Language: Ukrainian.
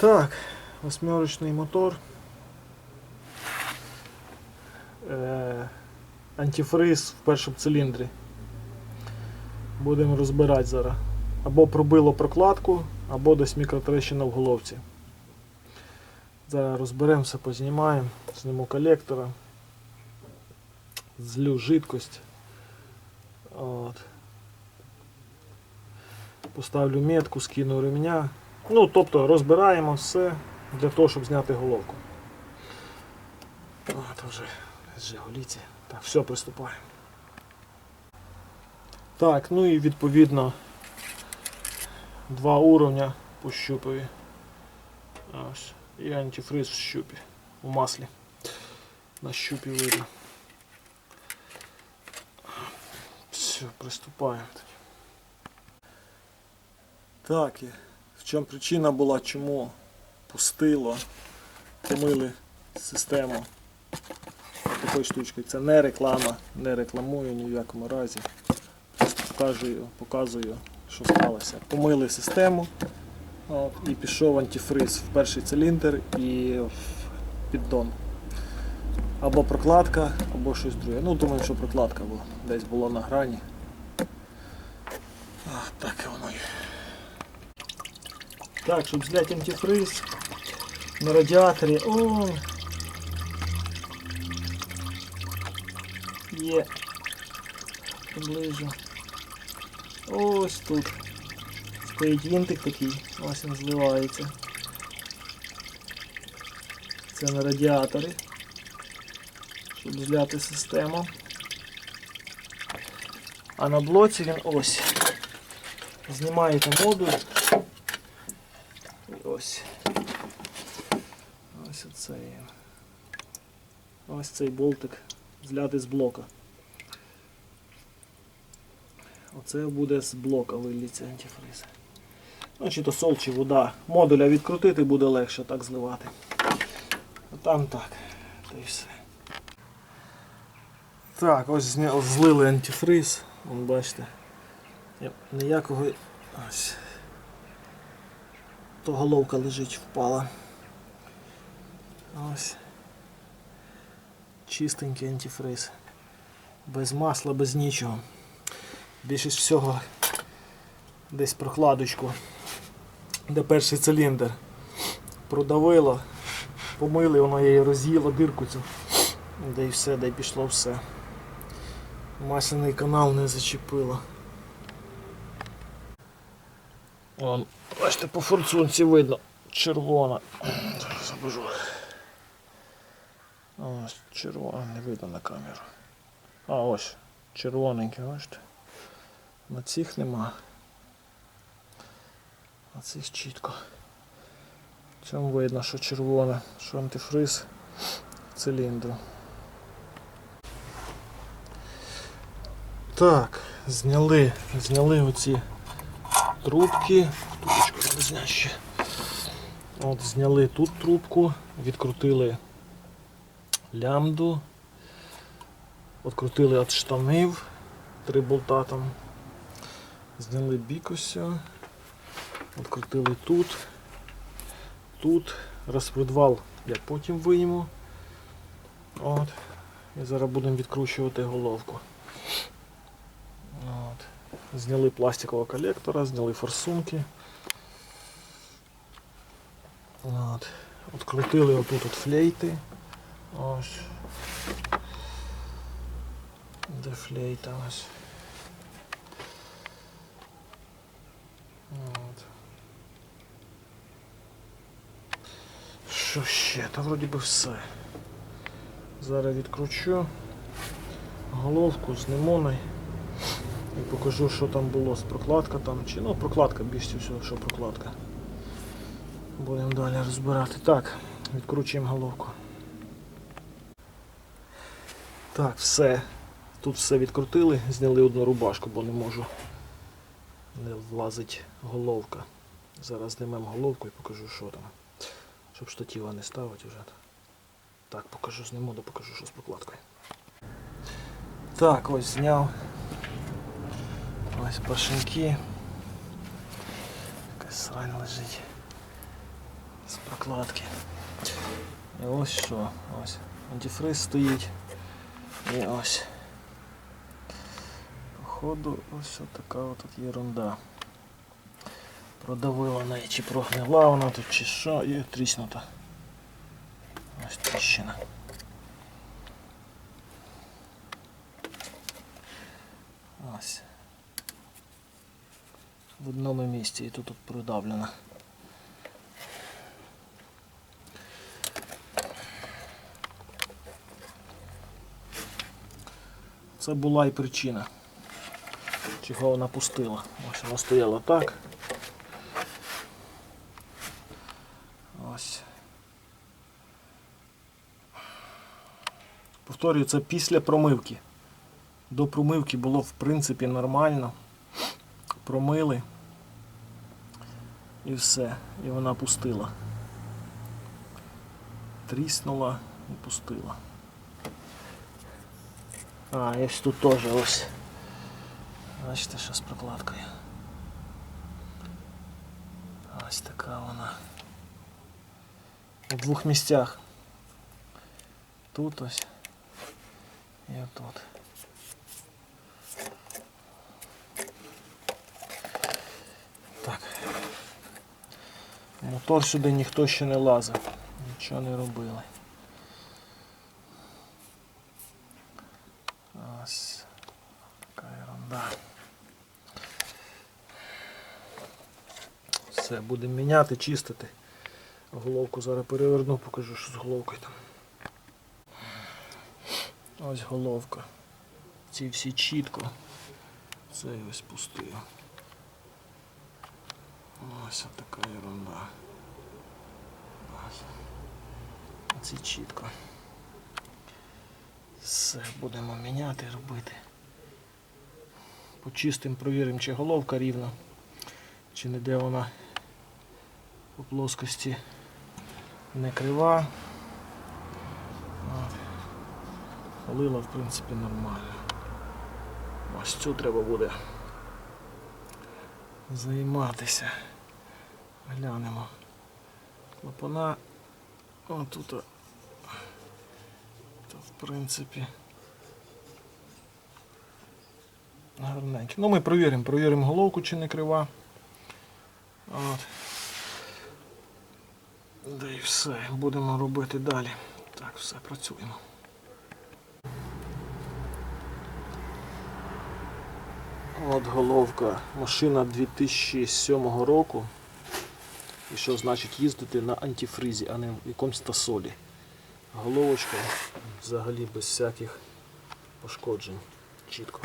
Так, восьмерочний мотор. Е, антифриз в першому циліндрі. Будемо розбирати зараз. Або пробило прокладку, або десь мікротрещина в головці. Зараз розберемося, познімаємо, зніму колектора, злю жидкость. От. Поставлю метку, скину ремня. Ну, тобто розбираємо все для того, щоб зняти головку. От вже Жигуліці. Так, все, приступаємо. Так, ну і відповідно два уровня по щупові. Ось. І антифриз в щупі. У маслі. На щупі видно. Все, приступаємо. Так, і чому причина була, чому пустило, помили систему такою штучкою. Це не реклама, не рекламую ні в якому разі. Просто показую, що сталося. Помили систему от, і пішов антифриз в перший циліндр і в піддон. Або прокладка, або щось друге. Ну, думаю, що прокладка була. Десь було на грані. А, так і воно є. Так, щоб зняти антифриз на радіаторі. О! Є. Приближу. Ось тут. Стоїть вінтик такий, ось він зливається. Це на радіаторі. Щоб зляти систему. А на блоці він ось. Знімаєте модуль. Ось. Ось оцей. Ось цей болтик зляти з блока. Оце буде з блока виліться антифриз. Ну, чи то сол, чи вода. Модуля відкрутити буде легше так зливати. А там так. То і все. Так, ось зня... злили антифриз. Вон бачите. Ніякого. Ось. То головка лежить впала. Ось. Чистенький антифриз. Без масла, без нічого. Більшість всього десь прокладочку, де перший циліндр продавило, помили, воно її роз'їло дирку цю, де і все, де й пішло все. Масляний канал не зачепило. Вон, бачите, по форсунці видно червона. Забажу. Ось червона, не видно на камеру. А ось, червоненький, бачите. На цих нема. На цих чітко. Цьому видно, що червоне, що антифриз циліндру. Так, зняли, зняли оці трубки. Ще. От зняли тут трубку, відкрутили лямду, відкрутили від штанив, три болта там. Зняли бікося, відкрутили тут, тут, розпредвал я потім вийму. От. І зараз будемо відкручувати головку. От. Зняли пластикового колектора, зняли форсунки. От. Открутили отут от флейти. Ось. Де флейта ось. От. Що ще? Та вроді би все. Зараз відкручу головку з лимоной і покажу, що там було з прокладка там. Чи ну прокладка більше всього, що прокладка. Будемо далі розбирати. Так, відкручуємо головку. Так, все. Тут все відкрутили, зняли одну рубашку, бо не можу. Не влазить головка. Зараз знімемо головку і покажу, що там. Щоб штатива не ставити вже. Так, покажу, зніму, да покажу, що з прокладкою. Так, ось зняв. Ось поршеньки. Якась срань лежить. Прокладки. І ось що. Ось. Антифриз стоїть. І ось. Походу, ось така от тут ерунда. Продавила неї, чи прогнила вона тут, чи що, і тріснута. Ось тріщина. Ось. В одному місці і тут, тут придавлено. Це була і причина, чого вона пустила. Ось вона стояла так. Ось. Повторюю, це після промивки. До промивки було в принципі нормально. Промили. І все. І вона пустила. Тріснула і пустила. А, і ось тут теж ось. Бачите, що з прокладкою. Ось така вона. У двох місцях. Тут ось. І отут. Так. Мотор сюди ніхто ще не лазив. Нічого не робили. Ось ерунда. Все, будемо міняти, чистити. Головку зараз переверну, покажу, що з головкою там. Ось головка. Ці всі чітко. Це я ось пустив. Ось така ерунда. Ці чітко. Все, будемо міняти, робити. Почистимо, провіримо, чи головка рівна, чи не де вона по плоскості не крива. От. Полила, в принципі, нормально. Ось цю треба буде займатися. Глянемо. Клапана. О, тут. То, в принципі. Гарненько. Ну ми провіримо, провіримо головку, чи не крива. От. Да і все. Будемо робити далі. Так, все, працюємо. От головка. Машина 2007 року. І що значить їздити на антифризі, а не в якомусь тасолі. Головочка взагалі без всяких пошкоджень. Чітко.